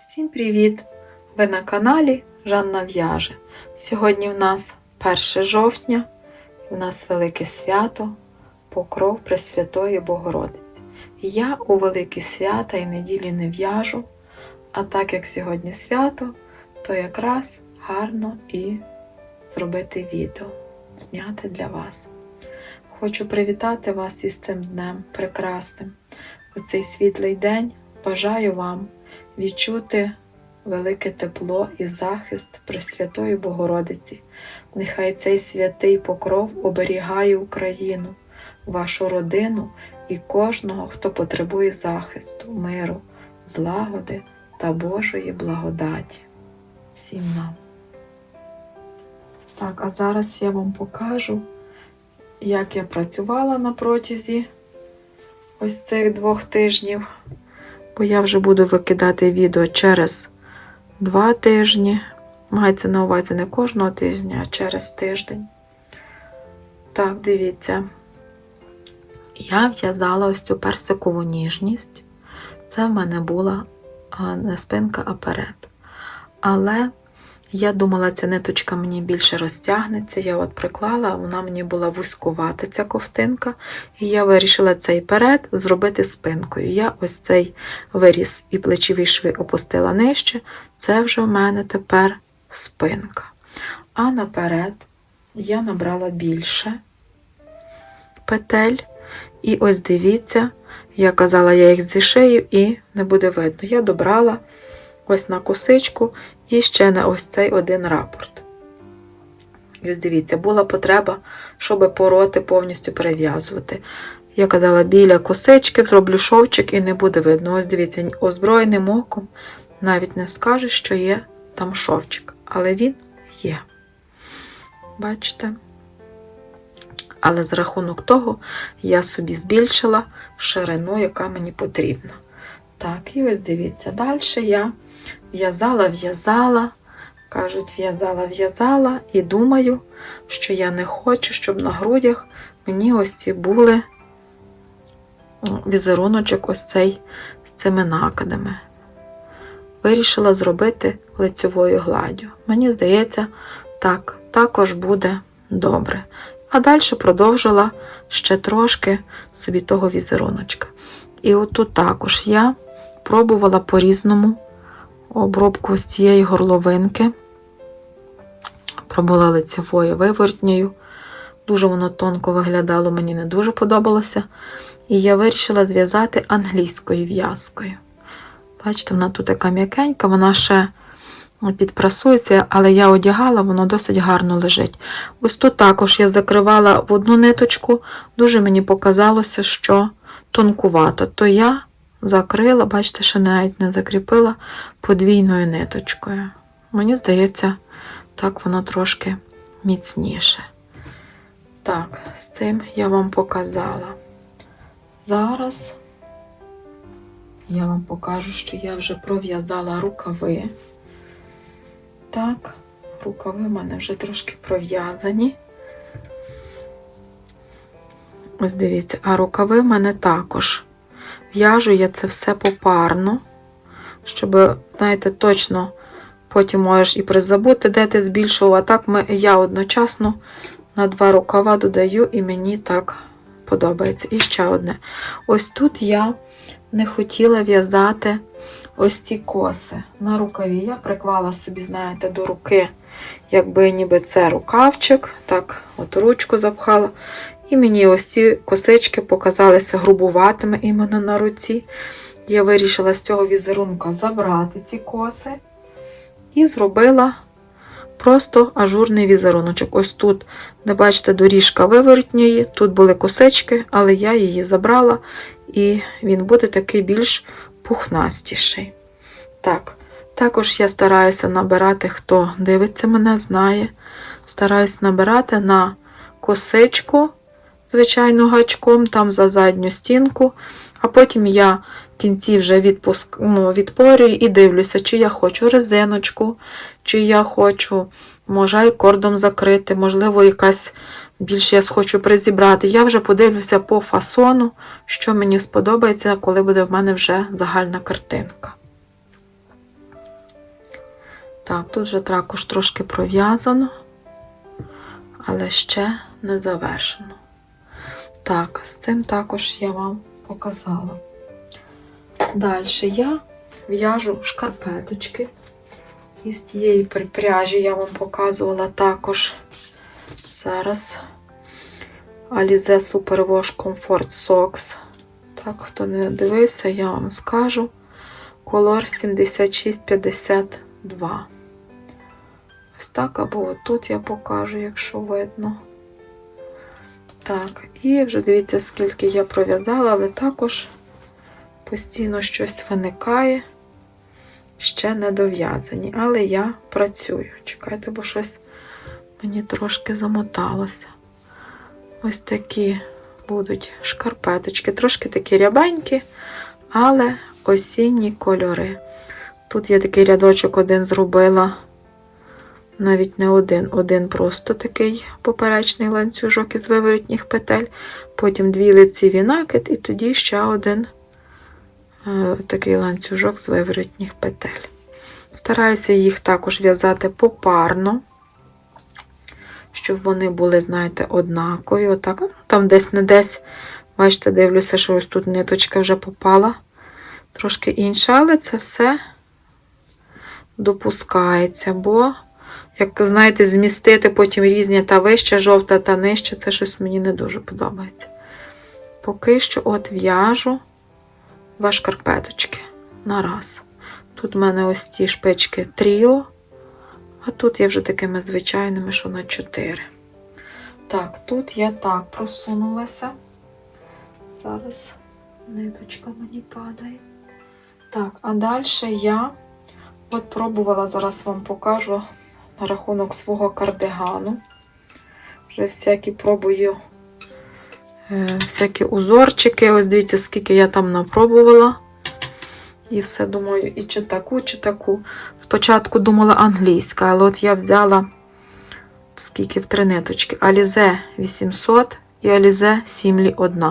Всім привіт! Ви на каналі Жанна В'яже. Сьогодні в нас 1 жовтня, в нас велике свято, покров Пресвятої Богородиці. Я у великі свята і неділі не в'яжу, а так як сьогодні свято, то якраз гарно і зробити відео, зняти для вас. Хочу привітати вас із цим днем прекрасним. У цей світлий день бажаю вам відчути велике тепло і захист Пресвятої Богородиці. Нехай цей святий покров оберігає Україну, вашу родину і кожного, хто потребує захисту, миру, злагоди та Божої благодаті. Всім нам. Так, а зараз я вам покажу, як я працювала на протязі ось цих двох тижнів бо я вже буду викидати відео через два тижні. Мається на увазі не кожного тижня, а через тиждень. Так, дивіться. Я в'язала ось цю персикову ніжність. Це в мене була не спинка, а перед. Але я думала, ця ниточка мені більше розтягнеться. Я от приклала, вона мені була вузькувата, ця ковтинка, і я вирішила цей перед зробити спинкою. Я ось цей виріс і плечові шви опустила нижче. Це вже в мене тепер спинка. А наперед я набрала більше петель. І ось дивіться, я казала, я їх зішию і не буде видно. Я добрала ось на косичку і ще на ось цей один рапорт. І дивіться, була потреба, щоб пороти повністю перев'язувати. Я казала, біля косички зроблю шовчик і не буде видно. Ось дивіться, озброєним оком навіть не скаже, що є там шовчик, але він є. Бачите? Але за рахунок того я собі збільшила ширину, яка мені потрібна. Так, і ось дивіться, далі я в'язала, в'язала, кажуть, в'язала, в'язала, і думаю, що я не хочу, щоб на грудях мені ось ці були візеруночок ось цей з цими накидами. Вирішила зробити лицьовою гладдю. Мені здається, так, також буде добре. А далі продовжила ще трошки собі того візеруночка. І отут також я пробувала по-різному обробку з цієї горловинки. Пробувала лицевою вивертнею. Дуже воно тонко виглядало, мені не дуже подобалося. І я вирішила зв'язати англійською в'язкою. Бачите, вона тут така м'якенька, вона ще підпрасується, але я одягала, воно досить гарно лежить. Ось тут також я закривала в одну ниточку, дуже мені показалося, що тонкувато. То я закрила, бачите, ще навіть не закріпила подвійною ниточкою. Мені здається, так воно трошки міцніше. Так, з цим я вам показала. Зараз я вам покажу, що я вже пров'язала рукави. Так, рукави в мене вже трошки пров'язані. Ось дивіться, а рукави в мене також. В'яжу я це все попарно, щоб, знаєте, точно потім можеш і призабути, де ти збільшував. А так ми, я одночасно на два рукава додаю, і мені так подобається. І ще одне. Ось тут я не хотіла в'язати ось ці коси на рукаві. Я приклала собі, знаєте, до руки, якби ніби це рукавчик, так, от ручку запхала. І мені ось ці косички показалися грубуватими іменно на руці. Я вирішила з цього візерунка забрати ці коси і зробила просто ажурний візеруночок. Ось тут, де бачите, доріжка виворотньої, тут були косички, але я її забрала, і він буде такий більш пухнастіший. Так, також я стараюся набирати, хто дивиться мене, знає. Стараюся набирати на косичку звичайно, гачком там за задню стінку, а потім я в кінці вже відпуск, ну, відпорюю і дивлюся, чи я хочу резиночку, чи я хочу, може, і кордом закрити, можливо, якась більше я схочу призібрати. Я вже подивлюся по фасону, що мені сподобається, коли буде в мене вже загальна картинка. Так, тут вже також трошки пров'язано, але ще не завершено. Так, з цим також я вам показала. Далі я в'яжу шкарпеточки. Із тієї пряжі я вам показувала також зараз Alize Superwash Comfort Socks. Так, хто не дивився, я вам скажу. Колор 7652. Ось так, або отут я покажу, якщо видно. Так, і вже дивіться, скільки я пров'язала, але також постійно щось виникає. Ще не дов'язані, але я працюю. Чекайте, бо щось мені трошки замоталося. Ось такі будуть шкарпеточки, трошки такі рябенькі, але осінні кольори. Тут я такий рядочок один зробила, навіть не один, один просто такий поперечний ланцюжок із виворотніх петель, потім дві лицеві накид, і тоді ще один е, такий ланцюжок з виворотніх петель. Стараюся їх також в'язати попарно, щоб вони були, знаєте, однакові. Отак, ну, там десь не десь, бачите, дивлюся, що ось тут ниточка вже попала. Трошки інша, але це все допускається, бо, як знаєте, змістити потім різні та вища жовта, та нижча, це щось мені не дуже подобається. Поки що от в'яжу два шкарпеточки на раз. Тут в мене ось ці шпички тріо, а тут я вже такими звичайними, що на 4. Так, тут я так просунулася. Зараз ниточка мені падає. Так, а далі я от пробувала, зараз вам покажу на рахунок свого кардигану. Вже всякі пробую е, всякі узорчики. Ось дивіться, скільки я там напробувала. І все думаю, і чи таку, чи таку. Спочатку думала англійська, але от я взяла скільки в три ниточки. Alize 800 і Alize 7 1.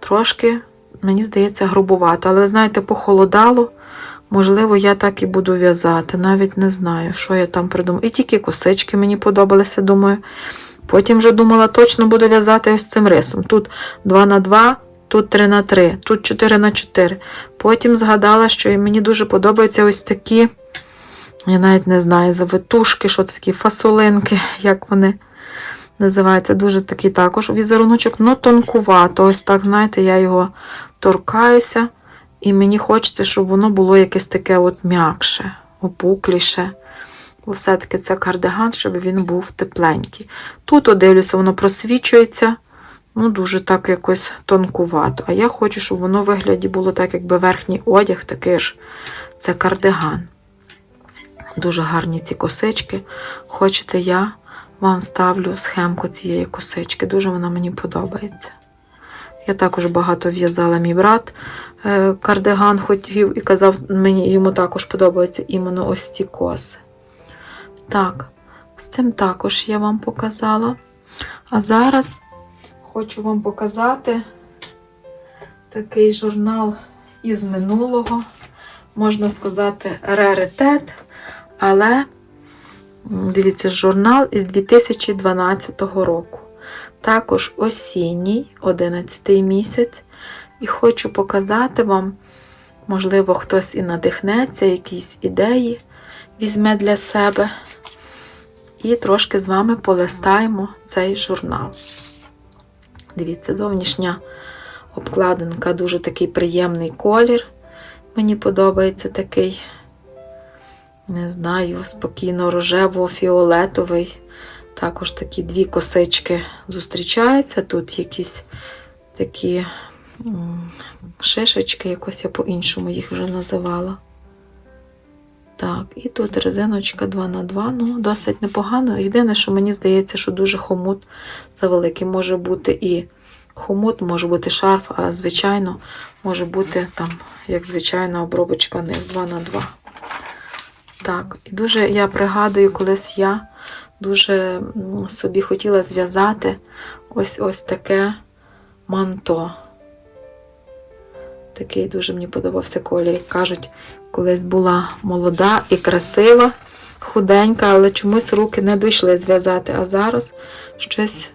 Трошки, мені здається, грубувато. Але ви знаєте, похолодало. Можливо, я так і буду в'язати. Навіть не знаю, що я там придумала. І тільки косички мені подобалися, думаю. Потім вже думала, точно буду в'язати ось цим рисом. Тут 2 на 2 тут 3 на 3 тут 4 на 4 Потім згадала, що мені дуже подобаються ось такі, я навіть не знаю, завитушки, що це такі фасолинки, як вони називаються. Дуже такий також візеруночок, ну тонкувато. Ось так, знаєте, я його торкаюся, і мені хочеться, щоб воно було якесь таке от м'якше, опукліше. Бо все-таки це кардиган, щоб він був тепленький. Тут, дивлюся, воно просвічується. Ну, дуже так якось тонкувато. А я хочу, щоб воно в вигляді було так, якби верхній одяг такий ж. Це кардиган. Дуже гарні ці косички. Хочете, я вам ставлю схемку цієї косички. Дуже вона мені подобається. Я також багато в'язала мій брат. е, Кардиган хотів і казав, мені йому також подобаються іменно ось ці коси. Так, з цим також я вам показала. А зараз хочу вам показати такий журнал із минулого, можна сказати, раритет, але дивіться, журнал із 2012 року. Також осінній, 11 місяць. І хочу показати вам, можливо, хтось і надихнеться, якісь ідеї візьме для себе. І трошки з вами полистаємо цей журнал. Дивіться, зовнішня обкладинка, дуже такий приємний колір. Мені подобається такий, не знаю, спокійно рожево-фіолетовий. Також такі дві косички зустрічаються. Тут якісь такі шишечки, якось я по-іншому їх вже називала. Так, і тут резиночка 2х2, ну, досить непогано. Єдине, що мені здається, що дуже хомут завеликий. Може бути і хомут, може бути шарф, а звичайно, може бути там, як звичайна обробочка низ 2х2. Так, і дуже я пригадую, колись я дуже собі хотіла зв'язати ось ось таке манто. Такий дуже мені подобався колір. Кажуть, колись була молода і красива, худенька, але чомусь руки не дійшли зв'язати. А зараз щось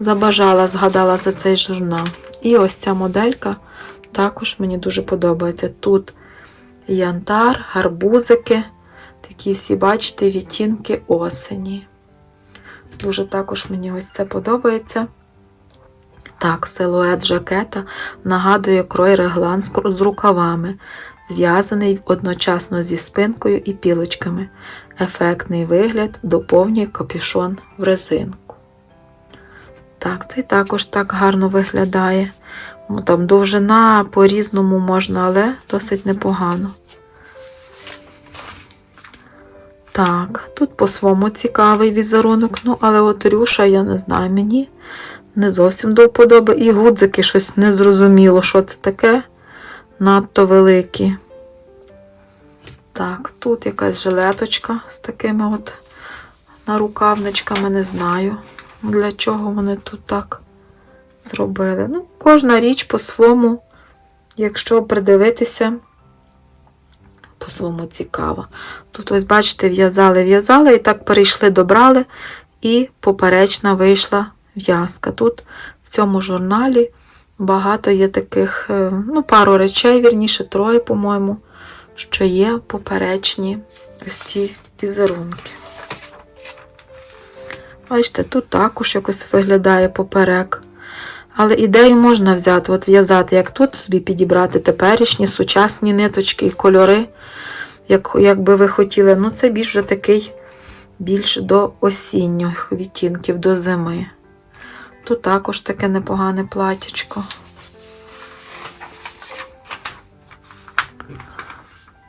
забажала, згадала за цей журнал. І ось ця моделька також мені дуже подобається. Тут янтар, гарбузики, такі всі, бачите, відтінки осені. Дуже також мені ось це подобається. Так, силует жакета нагадує крой реглан з рукавами, зв'язаний одночасно зі спинкою і пілочками. Ефектний вигляд доповнює капюшон в резинку. Так, цей також так гарно виглядає. Там довжина по-різному можна, але досить непогано. Так, тут по-своєму цікавий візерунок, ну, але от рюша, я не знаю, мені не зовсім до вподоби. І гудзики щось незрозуміло, що це таке. Надто великі. Так, тут якась жилеточка з такими от нарукавничками, не знаю. Для чого вони тут так зробили. Ну, кожна річ по-своєму, якщо придивитися, по-своєму цікава. Тут, ось, бачите, в'язали, в'язали і так перейшли, добрали, і поперечна вийшла в'язка. Тут в цьому журналі багато є таких, е, ну, пару речей, вірніше, троє, по-моєму, що є поперечні ось ці візерунки. Бачите, тут також якось виглядає поперек. Але ідею можна взяти, от в'язати, як тут собі підібрати теперішні сучасні ниточки і кольори, як, як би ви хотіли. Ну, це більш вже такий більш до осінніх відтінків, до зими. Тут також таке непогане платічко.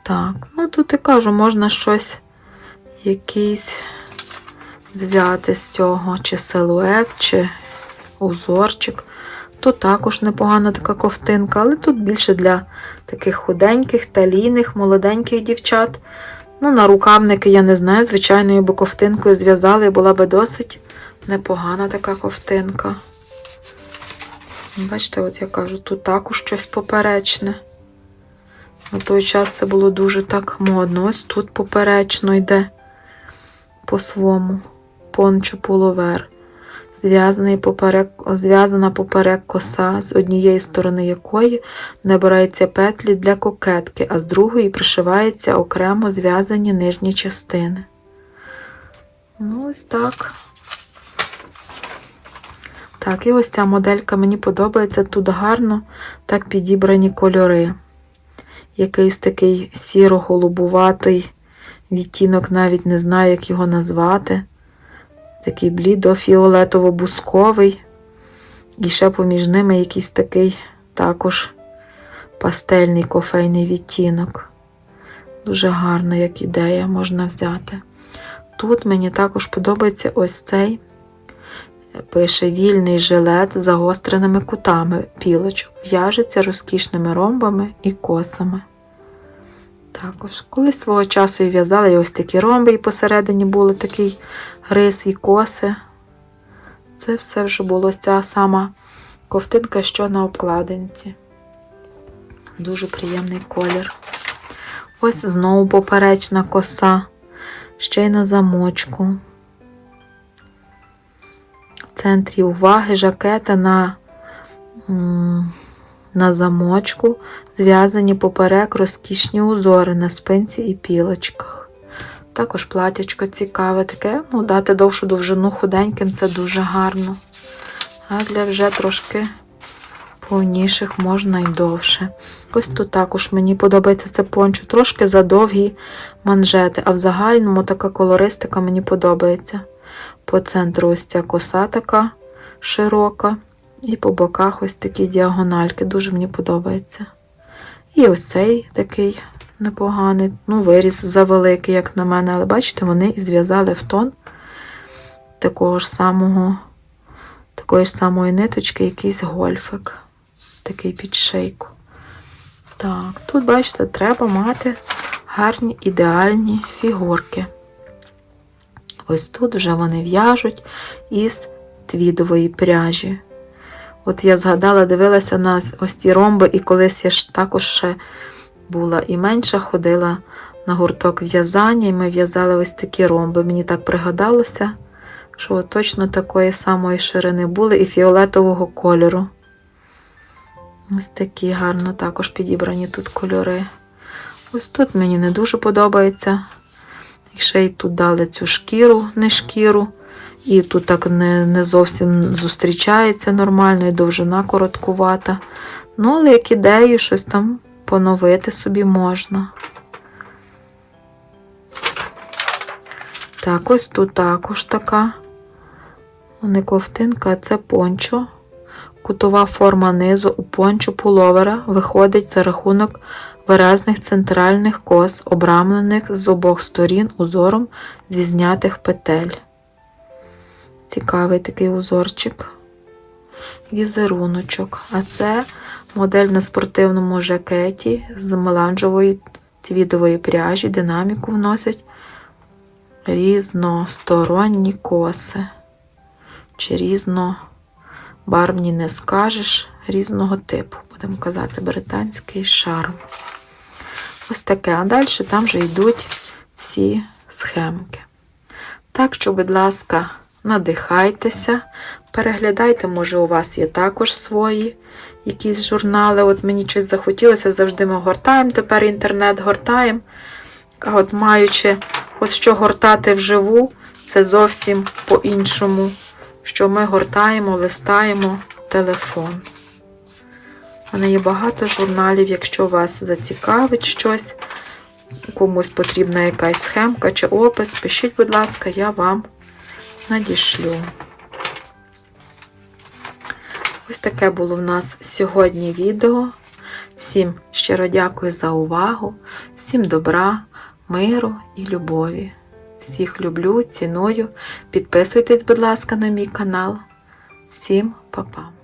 Так, ну тут і кажу, можна щось якийсь взяти з цього, чи силует, чи узорчик. Тут також непогана така ковтинка, але тут більше для таких худеньких, талійних, молоденьких дівчат. Ну, на рукавники, я не знаю, звичайною би ковтинкою зв'язали, була би досить непогана така ковтинка. Бачите, от я кажу, тут також щось поперечне. На той час це було дуже так модно. Ось тут поперечно йде по-свому пончо пуловер. Зв'язаний поперек, зв'язана поперек коса, з однієї сторони якої набираються петлі для кокетки, а з другої пришиваються окремо зв'язані нижні частини. Ну, ось так. Так, і ось ця моделька мені подобається. Тут гарно так підібрані кольори. Якийсь такий сіро-голубуватий відтінок, навіть не знаю, як його назвати. Такий блідо-фіолетово-бусковий. І ще поміж ними якийсь такий також пастельний кофейний відтінок. Дуже гарна, як ідея, можна взяти. Тут мені також подобається ось цей пише вільний жилет з загостреними кутами пілочок, в'яжеться розкішними ромбами і косами. Також, колись свого часу і в'язала і ось такі ромби, і посередині були такий рис і коси. Це все вже було ця сама ковтинка, що на обкладинці. Дуже приємний колір. Ось знову поперечна коса, ще й на замочку. В центрі уваги жакета на, на замочку, зв'язані поперек розкішні узори на спинці і пілочках. Також платячко цікаве, таке, ну, дати довшу довжину худеньким це дуже гарно. А для вже трошки повніших можна і довше. Ось тут також мені подобається це пончо, трошки задовгі манжети, а в загальному така колористика мені подобається. По центру ось ця коса така широка, і по боках ось такі діагональки. Дуже мені подобається. І ось цей такий непоганий. Ну, виріс завеликий, як на мене, але бачите, вони і зв'язали в тон такого ж самого, такої ж самої ниточки, якийсь гольфик, такий під шийку. Так, тут, бачите, треба мати гарні ідеальні фігурки. Ось тут вже вони в'яжуть із твідової пряжі. От я згадала, дивилася на ось ці ромби, і колись я ж також ще була і менша ходила на гурток в'язання, і ми в'язали ось такі ромби. Мені так пригадалося, що точно такої самої ширини були і фіолетового кольору. Ось такі гарно також підібрані тут кольори. Ось тут мені не дуже подобається. І ще й тут дали цю шкіру, не шкіру. І тут так не, не зовсім зустрічається нормально, і довжина короткувата. Ну, але як ідею, щось там поновити собі можна. Так, ось тут також така. Не ковтинка, а це пончо. Кутова форма низу у пончо пуловера виходить за рахунок виразних центральних кос, обрамлених з обох сторін узором зі знятих петель. Цікавий такий узорчик. Візеруночок. А це модель на спортивному жакеті з меланжевої твідової пряжі. Динаміку вносять різносторонні коси. Чи різнобарвні не скажеш, різного типу, будемо казати, британський шарм. Ось таке. А далі там вже йдуть всі схемки. Так що, будь ласка, надихайтеся, переглядайте, може, у вас є також свої якісь журнали. От мені щось захотілося, завжди ми гортаємо, тепер інтернет гортаємо. А от маючи от що гортати вживу, це зовсім по-іншому, що ми гортаємо, листаємо телефон. У мене є багато журналів, якщо вас зацікавить щось, комусь потрібна якась схемка чи опис, пишіть, будь ласка, я вам надішлю. Ось таке було в нас сьогодні відео. Всім щиро дякую за увагу, всім добра, миру і любові. Всіх люблю, ціную. Підписуйтесь, будь ласка, на мій канал. Всім па-па!